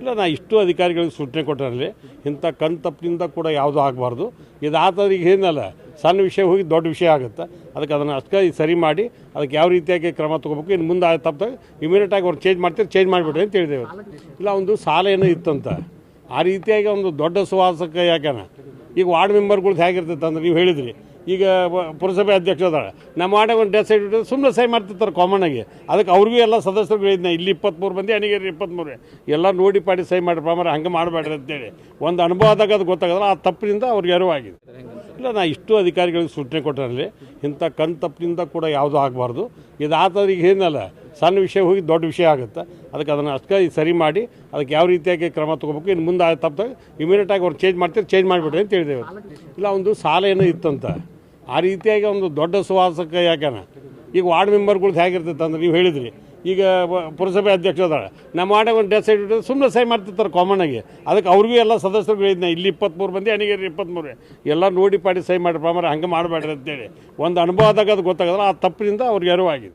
ಇಲ್ಲ, ನಾ ಇಷ್ಟು ಅಧಿಕಾರಿಗಳಿಗೆ ಸೂಚನೆ ಕೊಟ್ಟರಲ್ಲಿ ಇಂಥ ಕಣ್ ತಪ್ಪಿನಿಂದ ಕೂಡ ಯಾವುದೂ ಆಗಬಾರ್ದು. ಇದಾದ್ರೆ ಈಗ ಏನಲ್ಲ, ಸಣ್ಣ ವಿಷಯ ಹೋಗಿ ದೊಡ್ಡ ವಿಷಯ ಆಗುತ್ತೆ. ಅದಕ್ಕೆ ಅದನ್ನು ಅಷ್ಟೇ ಸರಿ ಮಾಡಿ, ಅದಕ್ಕೆ ಯಾವ ರೀತಿಯಾಗಿ ಕ್ರಮ ತೊಗೋಬೇಕು, ಇನ್ನು ಮುಂದೆ ತಪ್ಪದಾಗ ಇಮಿಡಿಯೇಟಾಗಿ ಅವ್ರು ಚೇಂಜ್ ಮಾಡ್ತೀರಿ ಚೇಂಜ್ ಮಾಡಿಬಿಟ್ರೆ ಅಂತ ಹೇಳಿದೆ ಇಲ್ಲ, ಒಂದು ಸಾಲ ಏನೋ ಇತ್ತಂತ. ಆ ರೀತಿಯಾಗಿ ಒಂದು ದೊಡ್ಡ ಸುವಾಸಕ ಯಾಕೆನ? ಈಗ ವಾರ್ಡ್ ಮೆಂಬರ್ಗಳ್ದು ಹೇಗಿರ್ತೈತೆ ಅಂದ್ರೆ ನೀವು ಹೇಳಿದ್ರಿ ಈಗ ಪುರಸಭೆ ಅಧ್ಯಕ್ಷ ಅದಾಳೆ ನಮ್ಮ ವಾರ್ಡ್ ಒಂದು ಡೆತ್ ಸೈಡ್ ಸುಮ್ಮನೆ ಸೈ ಮಾಡ್ತಿರ್ತಾರೆ ಕಾಮನ್ ಆಗಿ. ಅದಕ್ಕೆ ಅವ್ರಿಗೂ ಎಲ್ಲ ಸದಸ್ಯರು ಹೇಳಿದ್ನ ಇಲ್ಲಿ ಇಪ್ಪತ್ತ್ಮೂರು ಮಂದಿ ಅಣಿಗೇರಿ ಇಪ್ಪತ್ತ್ಮೂರು ಎಲ್ಲ ನೋಡಿ ಪಾಡಿ ಸೈ ಮಾಡಿ ಪಾಮರ ಹಂಗೆ ಮಾಡಬೇಡ್ರಿ ಅಂತೇಳಿ. ಒಂದು ಅನುಭವ ಆದಾಗ ಅದು ಗೊತ್ತಾಗಲ್ಲ, ಆ ತಪ್ಪಿನಿಂದ ಅವ್ರಿಗೆ ಎರವಾಗಿದೆ ಇಲ್ಲ, ನಾ ಇಷ್ಟು ಅಧಿಕಾರಿಗಳಿಗೆ ಸೂಚನೆ ಕೊಟ್ಟರಲ್ಲಿ ಇಂಥ ಕಣ್ ತಪ್ಪಿನಿಂದ ಕೂಡ ಯಾವುದೂ ಆಗಬಾರ್ದು. ಇದು ಈಗ ಏನಲ್ಲ ಸಣ್ಣ ವಿಷಯ ಹೋಗಿ ದೊಡ್ಡ ವಿಷಯ ಆಗುತ್ತೆ. ಅದಕ್ಕೆ ಅದನ್ನು ಅಷ್ಟೇ ಸರಿ ಮಾಡಿ, ಅದಕ್ಕೆ ಯಾವ ರೀತಿಯಾಗಿ ಕ್ರಮ ತೊಗೋಬೇಕು, ಇನ್ನು ಮುಂದೆ ತಪ್ಪದಾಗ ಇಮಿಡಿಯೇಟಾಗಿ ಅವ್ರು ಚೇಂಜ್ ಮಾಡ್ತೀರಿ ಚೇಂಜ್ ಮಾಡಿಬಿಡ್ರಿ ಅಂತ ಹೇಳಿದೆ ಇಲ್ಲ, ಒಂದು ಸಾಲ ಏನೋ ಇತ್ತಂತ. ಆ ರೀತಿಯಾಗಿ ಒಂದು ದೊಡ್ಡ ಸುವಾಸಕ ಯಾಕೆನ? ಈಗ ವಾರ್ಡ್ ಮೆಂಬರ್ಗಳ್ದು ಹೇಗಿರ್ತೈತೆ ಅಂದ್ರೆ ನೀವು ಹೇಳಿದ್ರಿ. ಈಗ ಪುರಸಭೆ ಅಧ್ಯಕ್ಷ ಅದಾಳೆ ನಮ್ಮ ವಾರ್ಡ್ ಒಂದು ಡೆತ್ ಸೈಡ್ ಸುಮ್ಮನೆ ಸೈ ಮಾಡ್ತಿರ್ತಾರೆ ಕಾಮನ್ ಆಗಿ. ಅದಕ್ಕೆ ಅವ್ರಿಗೂ ಎಲ್ಲ ಸದಸ್ಯರು ಹೇಳಿದ್ನ, ಇಲ್ಲಿ ಇಪ್ಪತ್ತ್ಮೂರು ಮಂದಿ ಅಣಿಗೇರಿ ಇಪ್ಪತ್ತ್ಮೂರು ಎಲ್ಲ ನೋಡಿ ಪಾಡಿ ಸೈ ಮಾಡಿ ಪ್ರಾಮರ ಹಂಗೆ ಮಾಡಬೇಡ್ರಿ ಅಂತೇಳಿ. ಒಂದು ಅನುಭವ ಆದಾಗ ಅದು ಗೊತ್ತಾಗಲ್ಲ ಆ ತಪ್ಪಿನಿಂದ ಅವ್ರಿಗೆ ಅರಿವಾಗಿದೆ.